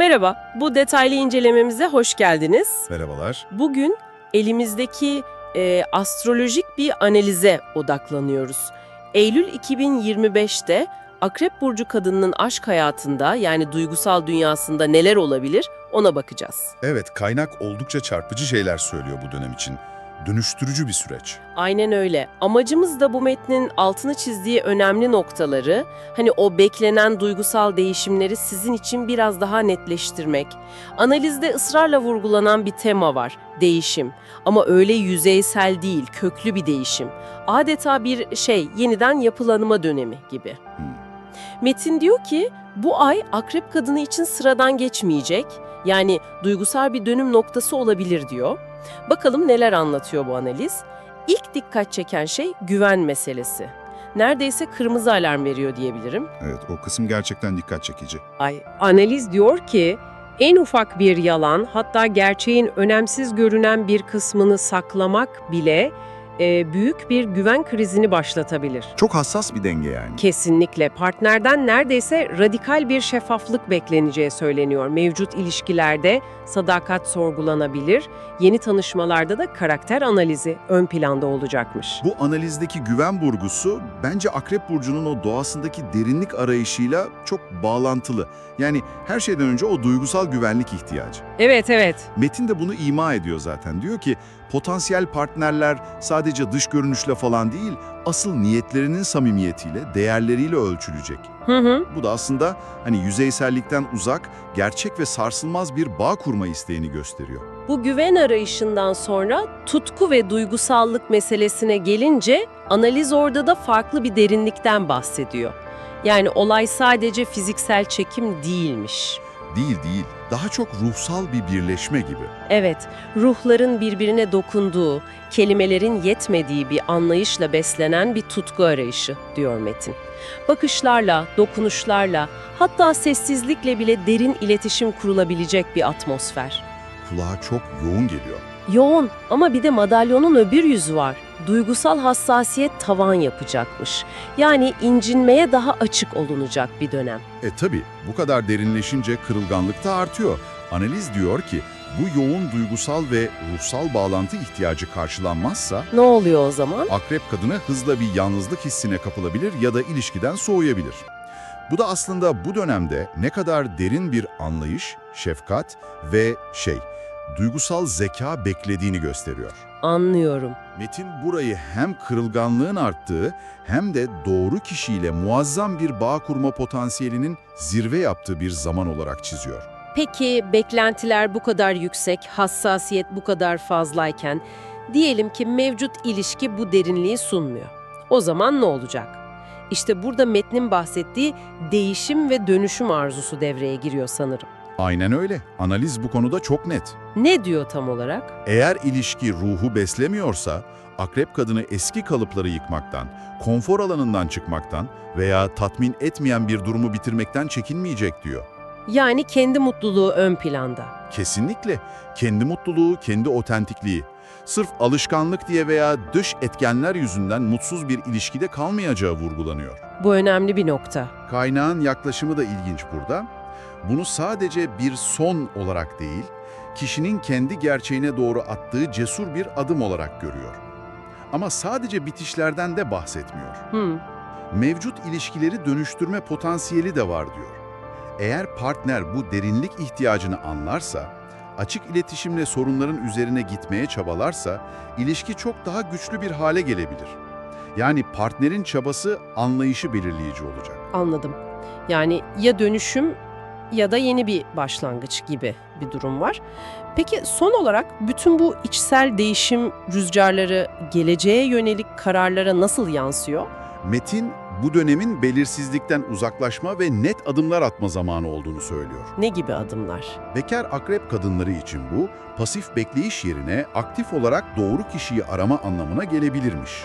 Merhaba, bu detaylı incelememize hoş geldiniz. Merhabalar. Bugün elimizdeki e, astrolojik bir analize odaklanıyoruz. Eylül 2025'te Akrep Burcu kadınının aşk hayatında yani duygusal dünyasında neler olabilir ona bakacağız. Evet, kaynak oldukça çarpıcı şeyler söylüyor bu dönem için. Dönüştürücü bir süreç. Aynen öyle. Amacımız da bu metnin altını çizdiği önemli noktaları, hani o beklenen duygusal değişimleri sizin için biraz daha netleştirmek. Analizde ısrarla vurgulanan bir tema var, değişim. Ama öyle yüzeysel değil, köklü bir değişim. Adeta bir şey, yeniden yapılanma dönemi gibi. Hmm. Metin diyor ki, bu ay akrep kadını için sıradan geçmeyecek. Yani duygusal bir dönüm noktası olabilir diyor. Bakalım neler anlatıyor bu analiz? İlk dikkat çeken şey güven meselesi. Neredeyse kırmızı alarm veriyor diyebilirim. Evet, o kısım gerçekten dikkat çekici. Ay, analiz diyor ki en ufak bir yalan hatta gerçeğin önemsiz görünen bir kısmını saklamak bile e, büyük bir güven krizini başlatabilir. Çok hassas bir denge yani. Kesinlikle partnerden neredeyse radikal bir şeffaflık bekleneceği söyleniyor. Mevcut ilişkilerde sadakat sorgulanabilir, yeni tanışmalarda da karakter analizi ön planda olacakmış. Bu analizdeki güven vurgusu bence Akrep Burcu'nun o doğasındaki derinlik arayışıyla çok bağlantılı. Yani her şeyden önce o duygusal güvenlik ihtiyacı. Evet evet. Metin de bunu ima ediyor zaten. Diyor ki potansiyel partnerler sadece dış görünüşle falan değil, asıl niyetlerinin samimiyetiyle, değerleriyle ölçülecek. Hı hı. Bu da aslında hani yüzeysellikten uzak, gerçek ve sarsılmaz bir bağ kurma isteğini gösteriyor. Bu güven arayışından sonra tutku ve duygusallık meselesine gelince analiz orada da farklı bir derinlikten bahsediyor. Yani olay sadece fiziksel çekim değilmiş. Değil değil, daha çok ruhsal bir birleşme gibi. Evet, ruhların birbirine dokunduğu, kelimelerin yetmediği bir anlayışla beslenen bir tutku arayışı, diyor Metin. Bakışlarla, dokunuşlarla, hatta sessizlikle bile derin iletişim kurulabilecek bir atmosfer. Kulağa çok yoğun geliyor. Yoğun ama bir de madalyonun öbür yüzü var. Duygusal hassasiyet tavan yapacakmış. Yani incinmeye daha açık olunacak bir dönem. E tabi bu kadar derinleşince kırılganlık da artıyor. Analiz diyor ki bu yoğun duygusal ve ruhsal bağlantı ihtiyacı karşılanmazsa Ne oluyor o zaman? akrep kadını hızla bir yalnızlık hissine kapılabilir ya da ilişkiden soğuyabilir. Bu da aslında bu dönemde ne kadar derin bir anlayış, şefkat ve şey, duygusal zeka beklediğini gösteriyor. Anlıyorum. Metin burayı hem kırılganlığın arttığı hem de doğru kişiyle muazzam bir bağ kurma potansiyelinin zirve yaptığı bir zaman olarak çiziyor. Peki beklentiler bu kadar yüksek, hassasiyet bu kadar fazlayken diyelim ki mevcut ilişki bu derinliği sunmuyor. O zaman ne olacak? İşte burada metnin bahsettiği değişim ve dönüşüm arzusu devreye giriyor sanırım. Aynen öyle. Analiz bu konuda çok net. Ne diyor tam olarak? Eğer ilişki ruhu beslemiyorsa, akrep kadını eski kalıpları yıkmaktan, konfor alanından çıkmaktan veya tatmin etmeyen bir durumu bitirmekten çekinmeyecek diyor. Yani kendi mutluluğu ön planda. Kesinlikle. Kendi mutluluğu, kendi otentikliği. Sırf alışkanlık diye veya dış etkenler yüzünden mutsuz bir ilişkide kalmayacağı vurgulanıyor. Bu önemli bir nokta. Kaynağın yaklaşımı da ilginç burada. Bunu sadece bir son olarak değil, kişinin kendi gerçeğine doğru attığı cesur bir adım olarak görüyor. Ama sadece bitişlerden de bahsetmiyor. Hmm. Mevcut ilişkileri dönüştürme potansiyeli de var diyor. Eğer partner bu derinlik ihtiyacını anlarsa, açık iletişimle sorunların üzerine gitmeye çabalarsa, ilişki çok daha güçlü bir hale gelebilir. Yani partnerin çabası anlayışı belirleyici olacak. Anladım. Yani ya dönüşüm ya da yeni bir başlangıç gibi bir durum var. Peki son olarak bütün bu içsel değişim rüzgarları geleceğe yönelik kararlara nasıl yansıyor? Metin, bu dönemin belirsizlikten uzaklaşma ve net adımlar atma zamanı olduğunu söylüyor. Ne gibi adımlar? Bekar akrep kadınları için bu, pasif bekleyiş yerine aktif olarak doğru kişiyi arama anlamına gelebilirmiş.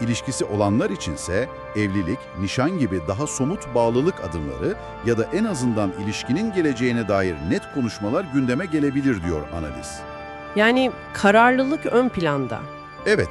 İlişkisi olanlar içinse evlilik, nişan gibi daha somut bağlılık adımları ya da en azından ilişkinin geleceğine dair net konuşmalar gündeme gelebilir diyor analiz. Yani kararlılık ön planda. Evet,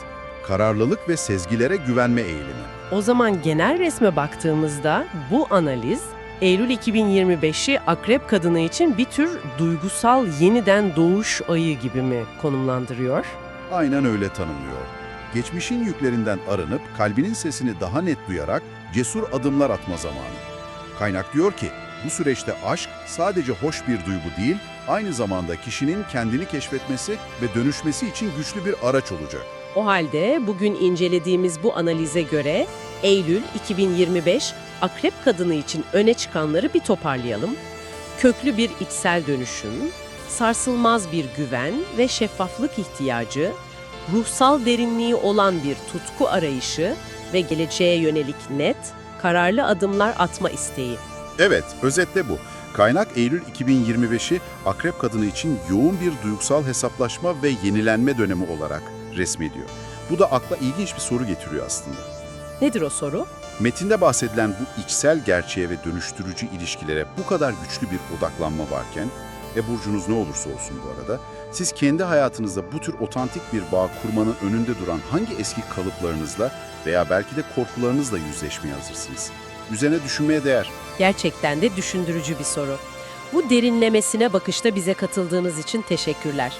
kararlılık ve sezgilere güvenme eğilimi. O zaman genel resme baktığımızda bu analiz Eylül 2025'i akrep kadını için bir tür duygusal yeniden doğuş ayı gibi mi konumlandırıyor? Aynen öyle tanımlıyor. Geçmişin yüklerinden arınıp kalbinin sesini daha net duyarak cesur adımlar atma zamanı. Kaynak diyor ki, bu süreçte aşk sadece hoş bir duygu değil, aynı zamanda kişinin kendini keşfetmesi ve dönüşmesi için güçlü bir araç olacak. O halde bugün incelediğimiz bu analize göre Eylül 2025 akrep kadını için öne çıkanları bir toparlayalım. Köklü bir içsel dönüşüm, sarsılmaz bir güven ve şeffaflık ihtiyacı, ruhsal derinliği olan bir tutku arayışı ve geleceğe yönelik net, kararlı adımlar atma isteği. Evet, özetle bu. Kaynak Eylül 2025'i Akrep Kadını için yoğun bir duygusal hesaplaşma ve yenilenme dönemi olarak resmediyor. Bu da akla ilginç bir soru getiriyor aslında. Nedir o soru? Metinde bahsedilen bu içsel gerçeğe ve dönüştürücü ilişkilere bu kadar güçlü bir odaklanma varken, e burcunuz ne olursa olsun bu arada, siz kendi hayatınızda bu tür otantik bir bağ kurmanın önünde duran hangi eski kalıplarınızla veya belki de korkularınızla yüzleşmeye hazırsınız? Üzerine düşünmeye değer. Gerçekten de düşündürücü bir soru. Bu derinlemesine bakışta bize katıldığınız için teşekkürler.